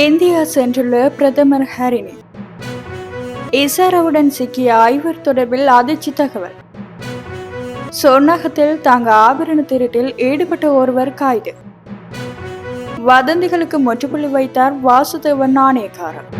India சென்றுள்ள பிரதமர் ஹரினி இசாராவுடன் சிக்கிய ஐவர் தொடர்பில் அதிர்ச்சி தகவல். சொர்ணகத்தில் தாங்க ஆபரண திருட்டில் ஈடுபட்ட ஒருவர் கைது. வதந்திகளுக்கு முற்றுப்புள்ளி வைத்தார் வாசுதேவன் நாணயக்காரர்.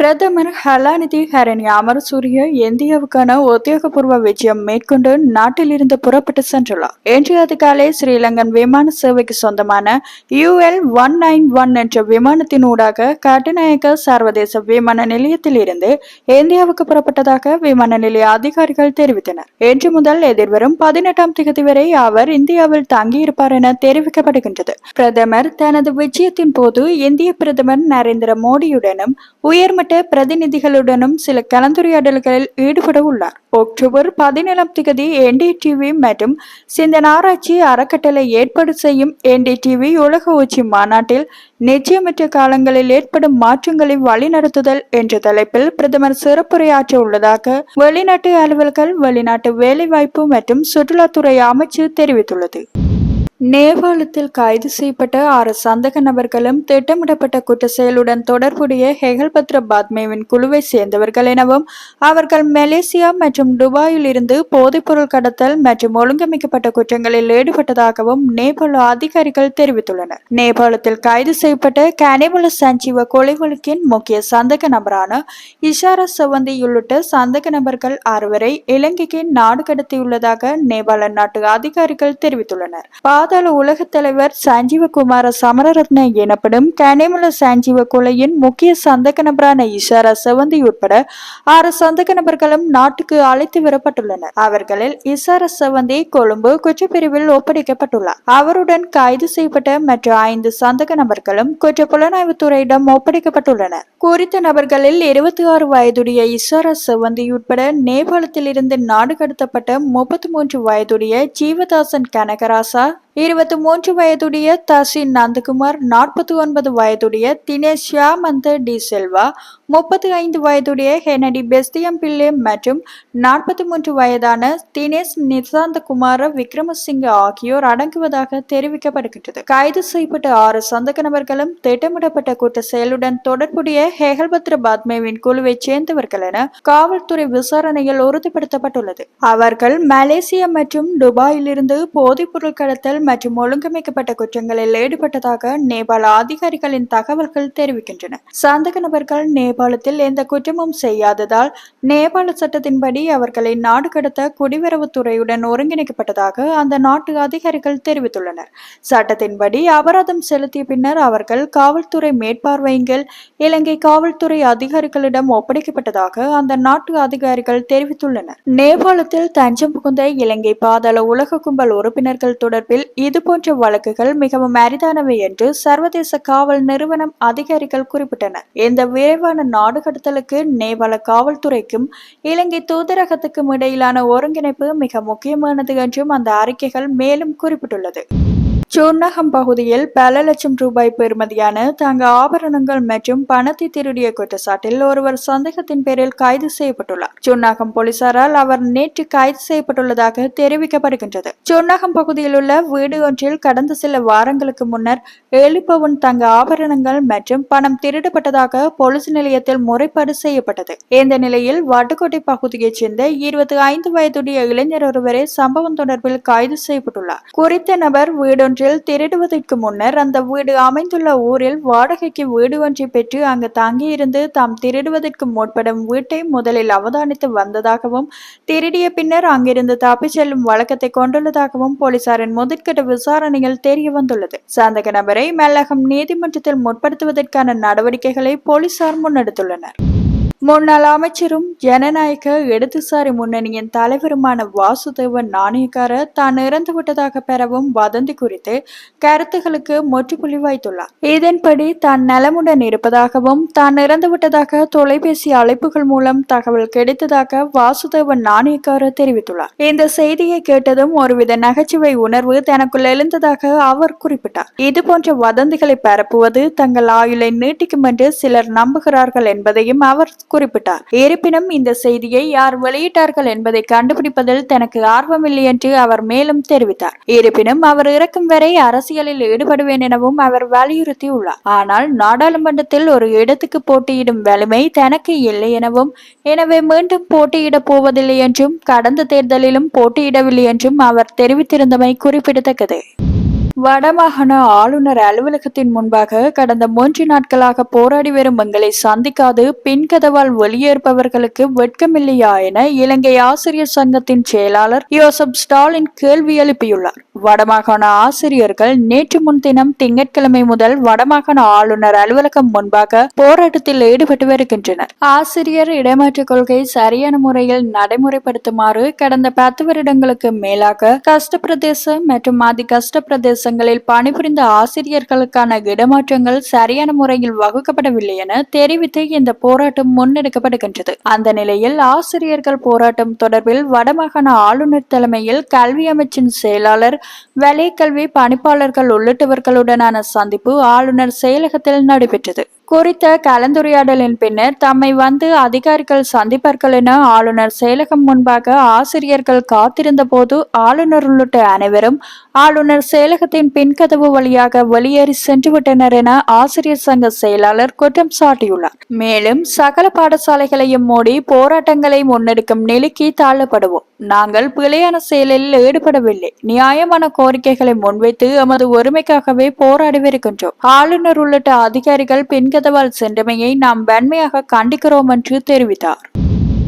பிரதமர் ஹலாநிதி ஹரணி அமரசூரிய இந்தியாவுக்கான உத்தியோகபூர்வ விஜயம் மேற்கொண்டு நாட்டிலிருந்து புறப்பட்டு சென்றுள்ளார். இன்று அதிகாலை ஸ்ரீலங்கன் விமான சேவைக்கு சொந்தமான யூஎல் ஒன் நைன் ஒன் என்ற விமானத்தின் ஊடாக கட்டுநாயக்க சர்வதேச விமான நிலையத்தில் இருந்து இந்தியாவுக்கு புறப்பட்டதாக விமான நிலைய அதிகாரிகள் தெரிவித்தனர். இன்று முதல் எதிர்வரும் பதினெட்டாம் தேதி வரை அவர் இந்தியாவில் தங்கியிருப்பார் என தெரிவிக்கப்படுகின்றது. பிரதமர் தனது விஜயத்தின் போது இந்திய பிரதமர் நரேந்திர மோடியுடனும் உயர்மட்ட பிரதிநிதிகளுடனும் சில கலந்துரையாடல்களில் ஈடுபட உள்ளார் அக்டோபர் பதினேழாம் தேதி என்டிடிவி மற்றும் சிந்தன் ஆராய்ச்சி அறக்கட்டளை ஏற்பாடு செய்யும் என்டிடிவி உலக உச்சி மாநாட்டில் நிச்சயமற்ற காலங்களில் ஏற்படும் மாற்றங்களை வழிநடத்துதல் என்ற தலைப்பில் பிரதமர் சிறப்புரையாற்ற உள்ளதாக வெளிநாட்டு அலுவல்கள் வெளிநாட்டு வேலைவாய்ப்பு மற்றும் சுற்றுலாத்துறை அமைச்சு தெரிவித்துள்ளது. நேபாளத்தில் கைது செய்யப்பட்ட ஆறு சந்தக நபர்களும் திட்டமிடப்பட்ட குற்ற செயலுடன் தொடர்புடைய ஹெகல்பத்ர பாத்மேவின் குழுவை சேர்ந்தவர்கள் எனவும் அவர்கள் மலேசியா மற்றும் துபாயில் இருந்து போதைப்பொருள் கடத்தல் மற்றும் ஒழுங்கமைக்கப்பட்ட குற்றங்களில் ஈடுபட்டதாகவும் நேபாள அதிகாரிகள் தெரிவித்துள்ளனர். நேபாளத்தில் கைது செய்யப்பட்ட கனிமல சஞ்சீவ கொலை வழக்கின் முக்கிய சந்தக நபரான இஷாரா சவந்தி உள்ளிட்ட சந்தக நபர்கள் ஆறுவரை இலங்கைக்கு நாடு கடத்தியுள்ளதாக நேபாள நாட்டு அதிகாரிகள் தெரிவித்துள்ளனர். பாதாள உலகத் தலைவர் சஞ்சீவகுமார சமரரத்ன எனப்படும் கனிமல சஞ்சீவ கொலையின் முக்கிய சந்தக நபரான இஷாரா செவந்தி உட்பட ஆறு சந்தக நபர்களும் நாட்டுக்கு அழைத்து வரப்பட்டுள்ளனர். அவர்களில் இஷாரா செவந்தி கொழும்பு குற்றப்பிரிவில் ஒப்படைக்கப்பட்டுள்ளார். அவருடன் கைது செய்யப்பட்ட மற்ற ஐந்து சந்தக நபர்களும் குற்ற புலனாய்வுத்துறையிடம் ஒப்படைக்கப்பட்டுள்ளனர். குறித்த நபர்களில் இருபத்தி ஆறு வயதுடைய இசாரா செவந்தி உட்பட நேபாளத்திலிருந்து நாடு கடத்தப்பட்ட முப்பத்தி மூன்று வயதுடைய ஜீவதாசன் கனகராசா இருபத்தி மூன்று வயதுடைய தசி நந்தகுமார் நாற்பத்தி ஒன்பது வயதுடைய தினேஷ் ஷியாமந்த டி செல்வா முப்பத்தி ஐந்து வயதுடைய ஹெனடி பெஸ்தியம் பிள்ளை மற்றும் நாற்பத்தி மூன்று வயதான தினேஷ் நிசாந்தகுமார விக்ரமசிங்க ஆகியோர் அடங்குவதாக தெரிவிக்கப்படுகின்றது. கைது செய்யப்பட்ட ஆறு சந்தக நபர்களும் திட்டமிடப்பட்ட கூட்ட செயலுடன் தொடர்புடைய ஹெகல்பத்ர பாத்மேவின் குழுவைச் சேர்ந்தவர்கள் என காவல்துறை விசாரணையில் உறுதிப்படுத்தப்பட்டுள்ளது. அவர்கள் மலேசியா மற்றும் துபாயிலிருந்து போதைப்பொருள் கடத்தல் மற்றும் ஒழுங்கமைக்கப்பட்ட குற்றங்களில் ஈடுபட்டதாக நேபாள அதிகாரிகளின் தகவல்கள் தெரிவிக்கின்றன. சந்தக நபர்கள் நேபாளத்தில் எந்த குற்றமும் செய்யாததால் நேபாள சட்டத்தின்படி அவர்களை நாடு கடத்த குடிவரவுத்துறையுடன் ஒருங்கிணைக்கப்பட்டதாக அந்த நாட்டு அதிகாரிகள் தெரிவித்துள்ளனர். சட்டத்தின்படி அபராதம் செலுத்திய பின்னர் அவர்கள் காவல்துறை மேற்பார்வையில் இலங்கை காவல்துறை அதிகாரிகளிடம் ஒப்படைக்கப்பட்டதாக அந்த நாட்டு அதிகாரிகள் தெரிவித்துள்ளனர். நேபாளத்தில் தஞ்சம் புகுந்த இலங்கை பாதாள உலக கும்பல் உறுப்பினர்கள் தொடர்பில் இதுபோன்ற வழக்குகள் மிகவும் அரிதானவை என்று சர்வதேச காவல் நிறுவனம் அதிகாரிகள் குறிப்பிட்டனர். இந்த விரைவான நாடு கடத்தலுக்கு நேபாள காவல்துறைக்கும் இலங்கை தூதரகத்துக்கும் இடையிலான ஒருங்கிணைப்பு மிக முக்கியமானது என்றும் அந்த அறிக்கைகள் மேலும் குறிப்பிட்டுள்ளது. சூர்ணகம் பகுதியில் பல லட்சம் ரூபாய் பெறுமதியான தங்க ஆபரணங்கள் மற்றும் பணத்தை திருடிய குற்றச்சாட்டில் ஒருவர் சந்தேகத்தின் பேரில் கைது செய்யப்பட்டுள்ளார். சுன்னாகம் போலீசாரால் அவர் நேற்று கைது செய்யப்பட்டுள்ளதாக தெரிவிக்கப்படுகின்றது. சுன்னாகம் பகுதியில் உள்ள வீடு ஒன்றில் கடந்த சில வாரங்களுக்கு முன்னர் ஏழு பவுன் தங்க ஆபரணங்கள் மற்றும் பணம் திருடப்பட்டதாக போலீஸ் நிலையத்தில் முறைப்பாடு செய்யப்பட்டது. இந்த நிலையில் வட்டுக்கோட்டை பகுதியைச் சேர்ந்த இருபத்தி ஐந்து வயதுடைய இளைஞர் ஒருவரே சம்பவம் தொடர்பில் கைது செய்யப்பட்டுள்ளார். குறித்த நபர் வீடொன்று ஒன்றில் திருடுவதற்கு முன்னர் அந்த வீடு அமைந்துள்ள ஊரில் வாடகைக்கு வீடு ஒன்றை பெற்று அங்கு தங்கியிருந்து தாம் திருடுவதற்கு முற்படும் வீட்டை முதலில் அவதானித்து வந்ததாகவும் திருடிய பின்னர் அங்கிருந்து தப்பிச் செல்லும் வழக்கத்தை கொண்டுள்ளதாகவும் போலீசாரின் முதற்கட்ட விசாரணையில் தெரிய வந்துள்ளது சந்தக நபரை மெல்லகம் நீதிமன்றத்தில் முற்படுத்துவதற்கான நடவடிக்கைகளை போலீசார் முன்னெடுத்துள்ளனர். முன்னாள் அமைச்சரும் ஜனநாயக இடதுசாரி முன்னணியின் தலைவருமான வாசுதேவன் நாணயக்கார தான் இறந்துவிட்டதாக பெறவும் வதந்தி குறித்து கருத்துகளுக்கு முற்றுப்புள்ளி வைத்துள்ளார். இதன்படி தான் நலமுடன் இருப்பதாகவும் தான் இறந்துவிட்டதாக தொலைபேசி அழைப்புகள் மூலம் தகவல் கிடைத்ததாக வாசுதேவன் நாணயக்கார தெரிவித்துள்ளார். இந்த செய்தியை கேட்டதும் ஒருவித நகைச்சுவை உணர்வு தனக்குள் எழுந்ததாக அவர் குறிப்பிட்டார். இது போன்ற வதந்திகளை பரப்புவது தங்கள் ஆயுளை நீட்டிக்கும் என்று சிலர் நம்புகிறார்கள் என்பதையும் அவர் குறிப்பிட்டார். இருப்பினும் இந்த செய்தியை யார் வெளியிட்டார்கள் என்பதை கண்டுபிடிப்பதில் தனக்கு ஆர்வமில்லை என்று அவர் மேலும் தெரிவித்தார். இருப்பினும் அவர் இறக்கும் வரை அரசியலில் ஈடுபடுவேன் எனவும் அவர் வலியுறுத்தியுள்ளார். ஆனால் நாடாளுமன்றத்தில் ஒரு இடத்துக்கு போட்டியிடும் வலிமை தனக்கு இல்லை எனவும் எனவே மீண்டும் போட்டியிடப் போவதில்லை என்றும் கடந்த தேர்தலிலும் போட்டியிடவில்லை என்றும் அவர் தெரிவித்திருந்தமை குறிப்பிடத்தக்கது. வடமாகாண ஆளுநர் அலுவலகத்தின் முன்பாக கடந்த மூன்று நாட்களாக போராடி வரும் எங்களை சந்திக்காது பின்கதவால் வெளியேறுபவர்களுக்கு வெட்கமில்லையா என இலங்கை ஆசிரியர் சங்கத்தின் செயலாளர் யோசப் ஸ்டாலின் கேள்வி எழுப்பியுள்ளார். வடமாகாண ஆசிரியர்கள் நேற்று முன்தினம் திங்கட்கிழமை முதல் வடமாகாண ஆளுநர் அலுவலகம் முன்பாக போராட்டத்தில் ஈடுபட்டு வருகின்றனர். ஆசிரியர் இடமாற்ற கொள்கை சரியான முறையில் நடைமுறைப்படுத்துமாறு கடந்த பத்து வருடங்களுக்கு மேலாக கஷ்ட பிரதேச மற்றும் அதி கஷ்ட பிரதேசங்களில் பணிபுரிந்த ஆசிரியர்களுக்கான இடமாற்றங்கள் சரியான முறையில் வகுக்கப்படவில்லை என தெரிவித்து இந்த போராட்டம் முன்னெடுக்கப்படுகின்றது. அந்த நிலையில் ஆசிரியர்கள் போராட்டம் தொடர்பில் வடமாகாண ஆளுநர் தலைமையில் கல்வி அமைச்சின் செயலாளர் வலைக்கல்வி பணிப்பாளர்கள் உள்ளிட்டவர்களுடனான சந்திப்பு ஆளுநர் செயலகத்தில் நடைபெற்றது. குறித்த கலந்துரையாடலின் பின்னர் தம்மை வந்து அதிகாரிகள் சந்திப்பார்கள் என ஆளுநர் செயலகம் முன்பாக ஆசிரியர்கள் காத்திருந்த போது ஆளுநர் உள்ளிட்ட அனைவரும் ஆளுநர் செயலகத்தின் பின்கதவு வழியாக வெளியேறி சென்றுவிட்டனர் என ஆசிரியர் சங்க செயலாளர் குற்றம் சாட்டியுள்ளார். மேலும் சகல பாடசாலைகளையும் மூடி போராட்டங்களை முன்னெடுக்கும் நிலைக்கு தாழப்படுவோம் நாங்கள் பிழையான செயலில் ஈடுபடவில்லை. நியாயமான கோரிக்கைகளை முன்வைத்து எமது உரிமைக்காகவே போராடிவிருக்கின்றோம். ஆளுநர் உள்ளிட்ட அதிகாரிகள் பின்கதவால் சென்றமையை நாம் வன்மையாக கண்டிக்கிறோம் என்று தெரிவித்தார்.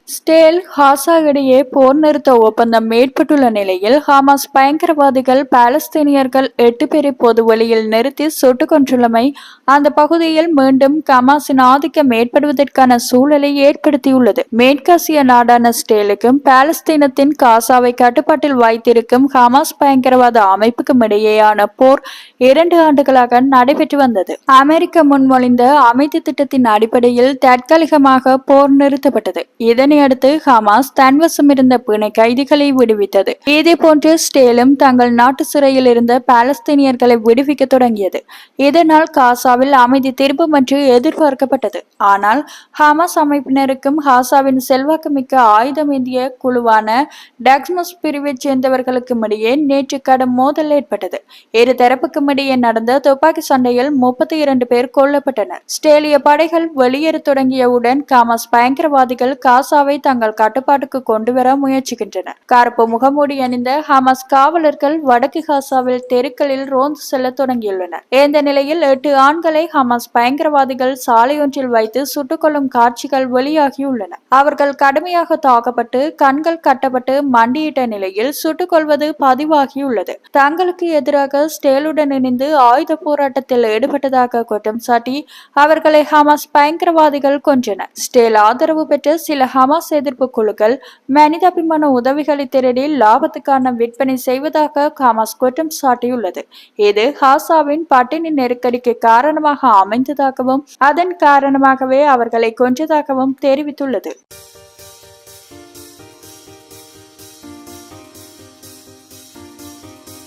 ஸ்டேல் ஹாசா இடையே போர் நிறுத்த ஒப்பந்தம் ஏற்பட்டுள்ள நிலையில் ஹமாஸ் பயங்கரவாதிகள் பாலஸ்தீனியர்கள் எட்டு பேரை பொது வழியில் நிறுத்தி சுட்டுக் கொண்டுள்ளமை அந்த பகுதியில் மீண்டும் ஹமாஸின் ஆதிக்கம் ஏற்படுவதற்கான சூழலை ஏற்படுத்தியுள்ளது. மேற்காசிய நாடான ஸ்டேலுக்கும் பாலஸ்தீனத்தின் காசாவை கட்டுப்பாட்டில் வைத்திருக்கும் ஹமாஸ் பயங்கரவாத அமைப்புக்கும் இடையேயான போர் இரண்டு ஆண்டுகளாக நடைபெற்று வந்தது. அமெரிக்க முன்மொழிந்த அமைதி திட்டத்தின் அடிப்படையில் தற்காலிகமாக போர் நிறுத்தப்பட்டது. இதன் அடுத்து ஹமாஸ் தன்வசம் இருந்த பிணை கைதிகளை விடுவித்தது. இதே போன்று ஸ்டேலும் தங்கள் நாட்டு சிறையில் இருந்த பாலஸ்தீனியர்களை விடுவிக்க தொடங்கியது. இதனால் காசாவில் அமைதி திரும்பும் என்று எதிர்பார்க்கப்பட்டது. ஆனால் ஹமாஸ் அமைப்பினருக்கும் ஹாசாவின் செல்வாக்குமிக்க ஆயுதம் ஏந்திய குழுவான டக்ஸ்மஸ் பிரிவைச் சேர்ந்தவர்களுக்கும் இடையே நேற்று கடும் மோதல் ஏற்பட்டது. இரு தரப்புக்கும் இடையே நடந்த துப்பாக்கி சண்டையில் முப்பத்தி இரண்டு பேர் கொல்லப்பட்டனர். ஸ்டேலிய படைகள் வெளியேறத் தொடங்கியவுடன் ஹமாஸ் பயங்கரவாதிகள் காசா காசாவை தங்கள் கட்டுப்பாட்டுக்கு கொண்டுவர முயற்சிக்கின்றனர். கருப்பு முகமூடி அணிந்த ஹமாஸ் காவலர்கள் வடக்கு காசாவில் தெருக்களில் ரோந்து செல்ல தொடங்கியுள்ளனர். இந்த நிலையில் எட்டு ஆண்களை ஹமாஸ் பயங்கரவாதிகள் சாலையொன்றில் வைத்து சுட்டுக்கொள்ளும் காட்சிகள் வெளியாகியுள்ளன. அவர்கள் கடுமையாக தாக்கப்பட்டு கண்கள் கட்டப்பட்டு மண்டியிட்ட நிலையில் சுட்டுக் கொள்வது பதிவாகியுள்ளது. தங்களுக்கு எதிராக ஸ்டேலுடன் இணைந்து ஆயுத போராட்டத்தில் ஈடுபட்டதாக குற்றம் சாட்டி அவர்களை ஹமாஸ் பயங்கரவாதிகள் கொன்றனர். ஸ்டேல் ஆதரவு பெற்ற சில ஹமாஸ் எதிர்ப்பு குழுக்கள் மனிதாபிமான உதவிகளை திருடி லாபத்துக்கான விற்பனை செய்வதாக ஹமாஸ் குற்றம் சாட்டியுள்ளது. இது ஹாசாவின் பட்டினி நெருக்கடிக்கு காரணமாக அமைந்ததாகவும் அதன் காரணமாகவே அவர்களை கொன்றதாகவும் தெரிவித்துள்ளது.